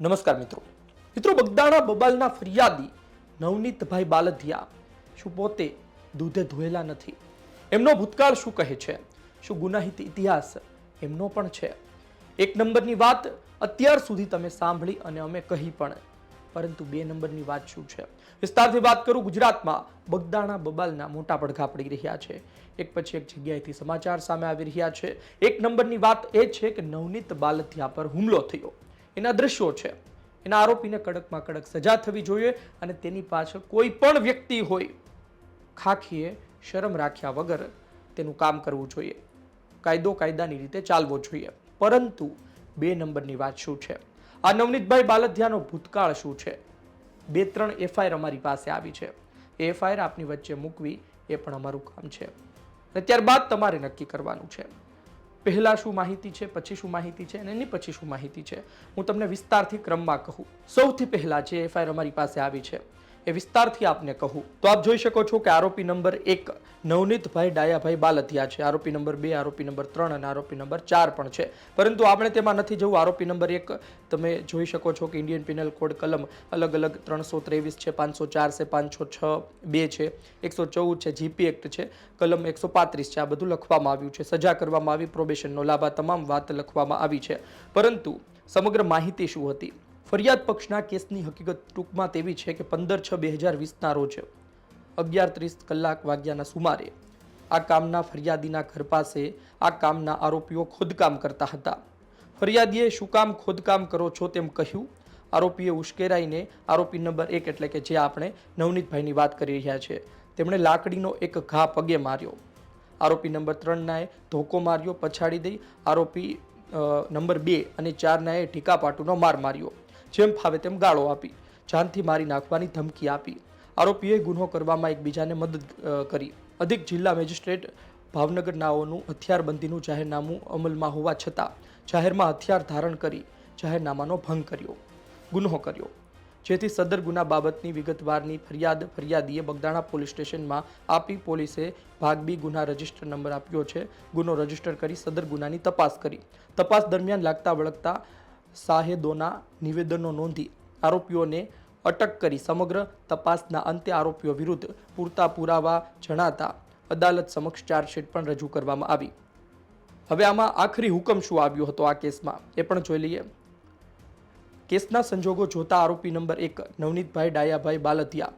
નમસ્કાર મિત્રો. મિત્રો, બગદાણા બબાલના ફરિયાદી નવનીતભાઈ બાલધિયા શું પોતે દૂધે ધોયેલા નથી? એમનો ભૂતકાળ શું કહે છે? શું ગુનાહિત ઇતિહાસ એમનો પણ છે? એક નંબરની વાત અત્યાર સુધી તમે સાંભળી અને અમે કહી પણ, પરંતુ બે નંબરની વાત શું છે? વિસ્તારથી વાત કરું, ગુજરાતમાં બગદાણા બબાલના મોટા પડઘા પડી રહ્યા છે. એક પછી એક જગ્યાએથી સમાચાર સામે આવી રહ્યા છે. એક નંબરની વાત એ છે કે નવનીત બાલધિયા પર હુમલો થયો. એના દ્રશ્યો છે. એના આરોપીને કડકમાં કડક સજા થવી જોઈએ અને તેની પાછળ કોઈ પણ વ્યક્તિ હોય, ખાખીએ શરમ રાખ્યા વગર તેનું કામ કરવું જોઈએ. કાયદો કાયદાની રીતે ચાલવો જોઈએ. પરંતુ બે નંબરની વાત શું છે? આ નવનીતભાઈ બાલધિયાનો ભૂતકાળ શું છે? બે ત્રણ એફઆઈઆર અમારી પાસે આવી છે. એ એફઆઈઆર આપની વચ્ચે મૂકવી એ પણ અમારું કામ છે. અને ત્યારબાદ તમારે નક્કી કરવાનું છે. પહેલા શું માહિતી છે, પછી શું માહિતી છે અને એની પછી શું માહિતી છે? હું તમને વિસ્તારથી ક્રમમાં કહું. સૌથી પહેલાં જે એફઆઈઆર અમારી પાસે આવી છે. એ વિસ્તારથી આપને કહું. તો આપ જોઈ શકો છો કે આરોપી નંબર એક નવનીતભાઈ ડાયાભાઈ બાલતિયા છે. આરોપી નંબર બે, આરોપી નંબર ત્રણ અને આરોપી નંબર ચાર પણ છે. પરંતુ આપણે તેમાં નથી જવું. આરોપી નંબર એક તમે જોઈ શકો છો કે ઇન્ડિયન પિનલ કોડ કલમ અલગ અલગ ત્રણસો ત્રેવીસ છે, પાંચસો ચાર છે, પાંચસો છ બે છે, એકસો ચૌદ છે, જીપી એક્ટ છે, કલમ એકસો પાંત્રીસ છે, આ બધું લખવામાં આવ્યું છે. સજા કરવામાં આવી, પ્રોબેશનનો લાભ, આ તમામ વાત લખવામાં આવી છે. પરંતુ સમગ્ર માહિતી શું હતી? ફરિયાદ પક્ષના કેસની હકીકત ટૂંકમાં તેવી છે કે પંદર છ બે હજાર વીસના રોજ અગિયાર ત્રીસ કલાક વાગ્યાના સુમારે આ કામના ફરિયાદીના ઘર પાસે આ કામના આરોપીઓ ખોદકામ કરતા હતા. ફરિયાદીએ શું કામ ખોદકામ કરો છો? તેમ કહ્યું. આરોપીએ ઉશ્કેરાઈને આરોપી નંબર એક એટલે કે જે આપણે નવનીતભાઈની વાત કરી રહ્યા છે, તેમણે લાકડીનો એક ઘા પગે માર્યો. આરોપી નંબર ત્રણનાએ ધોકો માર્યો, પછાડી દઈ. આરોપી નંબર બે અને ચારનાએ ઢીકાપાટુનો માર માર્યો. જેમ ફાવે તેમ ગાળો આપી, જાનથી મારી નાખવાની ધમકી આપી. આરોપીએ ગુનો કરવામાં એકબીજાને મદદ કરી. અધિક જિલ્લા મેજિસ્ટ્રેટ ભાવનગરનાઓનું હથિયારબંધીનું જાહેરનામું અમલમાં હોવા છતાં જાહેરમાં હથિયાર ધારણ કરી જાહેરનામાનો ભંગ કર્યો, ગુનો કર્યો. જેથી સદર ગુના બાબતની વિગતવારની ફરિયાદ ફરિયાદીએ બગદાણા પોલીસ સ્ટેશનમાં આપી પોલીસે ભાગ બી ગુના રજિસ્ટર નંબર આપ્યો છે. ગુનો રજિસ્ટર કરી સદર ગુનાની તપાસ કરી. તપાસ દરમિયાન લાગતા વળગતા સાહેદોના નિવેદનો નોંધી આરોપીઓને અટક કરી સમગ્ર તપાસના અંતે આરોપીઓ વિરુદ્ધ પૂરતા પુરાવા જણાતા અદાલત સમક્ષ ચાર્જશીટ પણ રજૂ કરવામાં આવી. હવે આમાં આખરી હુકમ શું આવ્યો હતો આ કેસમાં? એ પણ જોઈ લઈએ. કેસના સંજોગો જોતા આરોપી નંબર એક નવનીતભાઈ ડાયાભાઈ બાલતિયા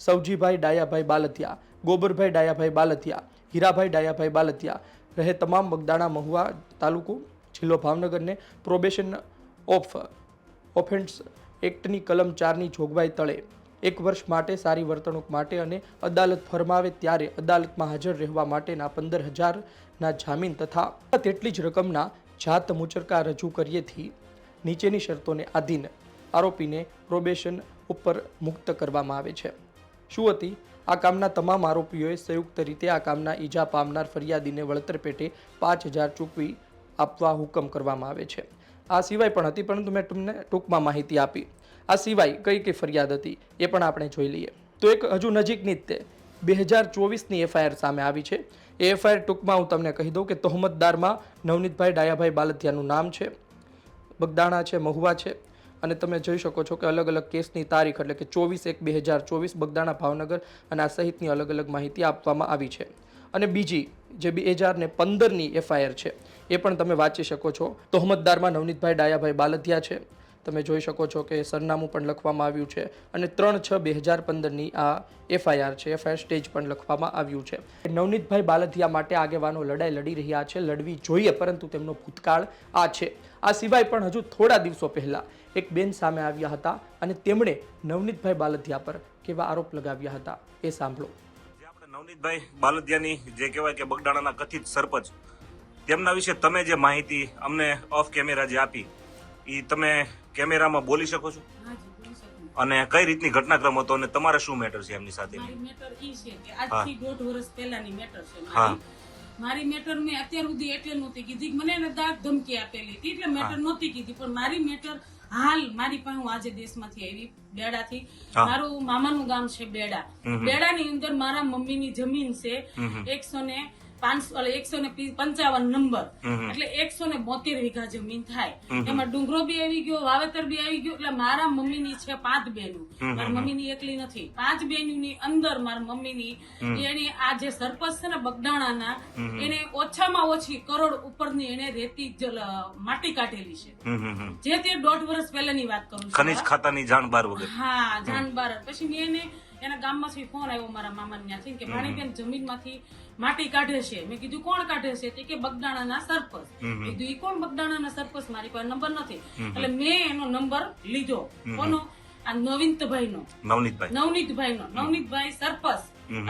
સૌજીભાઈ ડાયાભાઈ બાલતિયા, ગોબરભાઈ ડાયાભાઈ બાલતિયા, હીરાભાઈ ડાયાભાઈ બાલતિયા રહે તમામ બગદાણા મહુવા તાલુકો, જિલ્લો ભાવનગરને પ્રોબેશન ઓફ ઓફેન્સ એક્ટની કલમ ચારની જોગવાઈ તળે. એક વર્ષ માટે સારી વર્તણૂક માટે અને અદાલત ફરમાવે ત્યારે અદાલતમાં હાજર રહેવા માટેના પંદર હજારના જામીન તથા તેટલી જ રકમના જાત મુચરકા રજૂ કરીએથી નીચેની શરતોને આધીન આરોપીને પ્રોબેશન ઉપર મુક્ત કરવામાં આવે છે. શું હતી આ કામના તમામ આરોપીઓએ સંયુક્ત રીતે આ કામના ઈજા પામનાર ફરિયાદીને વળતર પેટે પાંચ હજાર ચૂકવી આપવા હુકમ કરવામાં આવે છે. આ સિવાય પણ હતી, પરંતુ મેં તમને ટૂંકમાં માહિતી આપી. આ સિવાય કઈ કઈ ફરિયાદ હતી, એ પણ આપણે જોઈ લઈએ. તો એક હજુ નજીકની જ તે બે હજાર ચોવીસની એફઆઈઆર સામે આવી છે. એ એફઆઈઆર ટૂંકમાં હું તમને કહી દઉં કે તહોમતદારમાં નવનીતભાઈ ડાયાભાઈ બાલતિયાનું નામ છે, બગદાણા છે, મહુવા છે. અને તમે જોઈ શકો છો કે અલગ અલગ કેસની તારીખ એટલે કે ચોવીસ એક બે હજાર ચોવીસ બગદાણા ભાવનગર અને આ સહિતની અલગ અલગ માહિતી આપવામાં આવી છે. અને બીજી જે બે હજાર ને પંદરની એફઆઈઆર છે, એ પણ તમે વાંચી શકો છો. તોહમતદારમાં નવનીતભાઈ ડાયાભાઈ બાલધિયા છે. તમે જોઈ શકો છો કે સરનામું પણ લખવામાં આવ્યું છે અને ત્રણ છ બે હજાર પંદરની આ એફઆઈઆર છે, એફઆઈઆર સ્ટેજ પણ લખવામાં આવ્યું છે. નવનીતભાઈ બાલધિયા માટે આગેવાનો લડાઈ લડી રહ્યા છે, લડવી જોઈએ, પરંતુ તેમનો ભૂતકાળ આ છે. આ સિવાય પણ હજુ થોડા દિવસો પહેલાં એક બેન સામે આવ્યા હતા અને તેમણે નવનીતભાઈ બાલધિયા પર કેવા આરોપ લગાવ્યા હતા, એ સાંભળો. નવનીતભાઈ બાલદિયાની જે કહેવાય કે બગડાણાના કથિત સરપંચ તેમના વિશે તમે જે માહિતી અમને ઓફ કેમેરા જે આપી એ તમે કેમેરામાં બોલી શકો છો. અને કઈ રીતની ઘટનાક્રમ હતો અને તમારે શું મેટર છે એમની સાથે? મારી મેટર ઈ છે કે આજથી દોઢ વર્ષ પહેલાની મેટર છે હા. મારી મારી મેટર મેં અત્યાર સુધી એટલે નહોતી કીધી. મને એને દાગ ધમકી આપેલી હતી એટલે મેટર નહોતી કીધી. પણ મારી મેટર હાલ મારી પણ હું આજે દેશમાંથી આવી બેડાથી. મારું મામાનું ગામ છે બેડા બેડાની અંદર મારા મમ્મીની જમીન છે. એકસો ને પાંચસો એકસો ને પંચાવન નંબર. એટલે એકસો ને બોતેર વીઘા જમીન થાય. એમાં ડુંગરો બી આવી ગયો વાવેતર બી આવી ગયો એટલે મારા મમ્મીની છે પાંચ બેનું. મારી મમ્મીની એકલી નથી. પાંચ બેનની અંદર મારા મમ્મીની એની આ જે સરપંચ છે ને બગદાણાના એને ઓછામાં ઓછી કરોડ ઉપરની એને રેતી માટી કાઢેલી છે. જે તે દોઢ વર્ષ પહેલાની વાત કરું છું. ખનિજ ખાતાની જાણ બાર વગર. હા જાણ બાર. પછી મેં એને એના ગામમાંથી ફોન આવ્યો મારા મામા ત્યાંથી કે ભાણીબેન જમીનમાંથી માટી કાઢે છે. મેં કીધું કોણ કાઢે છે? તે કે બગદાણાના સરપંચ. કીધું એ કોણ બગદાણાના સરપંચ? મારી પાસે નંબર નથી. એટલે મેં એનો નંબર લીધો. કોનો? આ નવીનભાઈ નો નવનીતભાઈ. નવનીતભાઈ નો નવનીતભાઈ સરપંચ.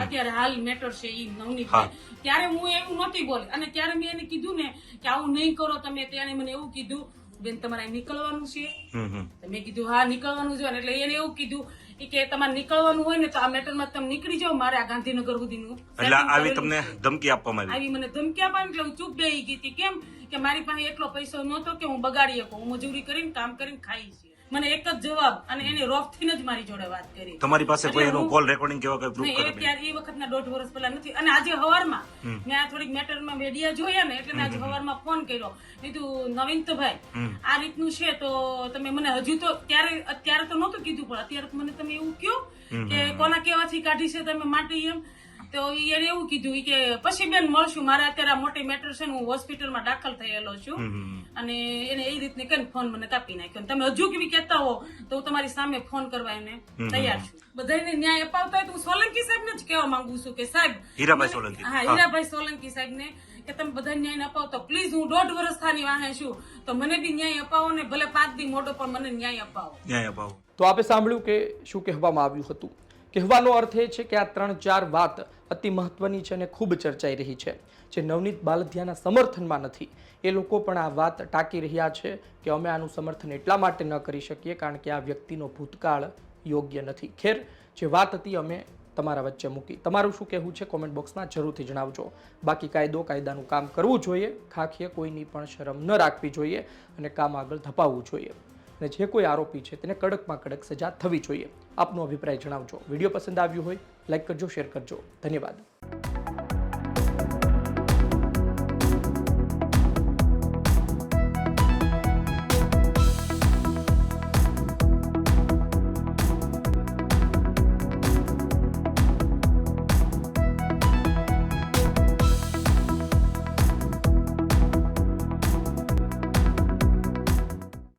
અત્યારે હાલ મેટર છે ઈ નવનીતભાઈ. ત્યારે હું એવું નહોતી બોલી. અને ત્યારે મેં એને કીધું ને કે આવું નહીં કરો તમે. ત્યારે મને એવું કીધું બેન તમારે નીકળવાનું છે. મેં કીધું હા નીકળવાનું છે. એટલે એને એવું કીધું કે તમારે નીકળવાનું હોય ને તો આ મેટરમાં તમે નીકળી જાઓ મારે આ ગાંધીનગર સુધીનું એટલે આવી તમને ધમકી આપવામાં આવી. આવી મને ધમકી આપવા એટલે હું ચૂપ બેહી ગઈ હતી. કેમ? કે મારી પાસે એટલો પૈસો નહોતો કે હું બગાડી શકું. હું મજૂરી કરીને કામ કરીને ખાઈ છે મને એક જ જવાબ અને એને રોફથી જ મારી જોડે વાત કરી. તમારી પાસે કોઈ એનો કોલ રેકોર્ડિંગ કેવા કઈ પ્રૂફ કરે? ત્યારે એ વખતના દોઢ વર્ષ પહેલા નથી. અને આજે હવારમાં મેં આ થોડીક મેટરમાં મીડિયા જોયા ને એટલે આજે હવારમાં ફોન કર્યો. કીધું નવીનતભાઈ આ રીતનું છે તો તમે મને હજુ તો ત્યારે અત્યારે તો નહોતું કીધું પણ અત્યારે મને તમે એવું કયો કે કોના કેવાથી કાઢી છે તમે માટી એમ. તો એને એવું કીધું કે પછી બેન મળશું મારે અત્યારે મોટી મેટર છે હું હોસ્પિટલમાં દાખલ થયેલો છું. અને એને એ રીતને કઈ ફોન મને કાપી નાખ્યો. તમે હજુ કેવી કહેતા હો તો હું તમારી સામે ફોન કરવા એને તૈયાર છું. બધાને ન્યાય અપાવતા હોય તો હું સોલંકી સાહેબ જ કહેવા માંગુ છું કે સાહેબ હીરાભાઈ સોલંકી. હા હીરાભાઈ સોલંકી સાહેબ ને કે તમે બધા ન્યાય અપાવો તો પ્લીઝ હું દોઢ વર્ષ થાની વાહે છું. તો મને બી ન્યાય અપાવો ને ભલે પાંચ દી મોટો પણ મને ન્યાય અપાવો. ન્યાય અપાવો. તો આપે સાંભળ્યું કે શું કહેવામાં આવ્યું હતું? કહેવાનો અર્થ એ છે કે આ ત્રણ ચાર વાત અતિ મહત્વની છે અને ખૂબ ચર્ચાઈ રહી છે, જે નવનીત બાલધિયાના સમર્થનમાં નથી. એ લોકો પણ આ વાત ટાંકી રહ્યા છે કે અમે આનું સમર્થન એટલા માટે ન કરી શકીએ કારણ કે આ વ્યક્તિનો ભૂતકાળ યોગ્ય નથી. ખેર, જે વાત હતી અમે તમારા વચ્ચે મૂકી. તમારું શું કહેવું છે? કોમેન્ટ બોક્સમાં જરૂરથી જણાવજો. બાકી કાયદો કાયદાનું કામ કરવું જોઈએ. ખાખીએ કોઈની પણ શરમ ન રાખવી જોઈએ અને કામ આગળ ધપાવવું જોઈએ. અને જે કોઈ આરોપી છે તેને કડકમાં કડક સજા થવી જોઈએ. આપનો અભિપ્રાય જણાવજો. વીડિયો પસંદ આવ્યો હોય, લાઈક કરજો, શેર કરજો. ધન્યવાદ.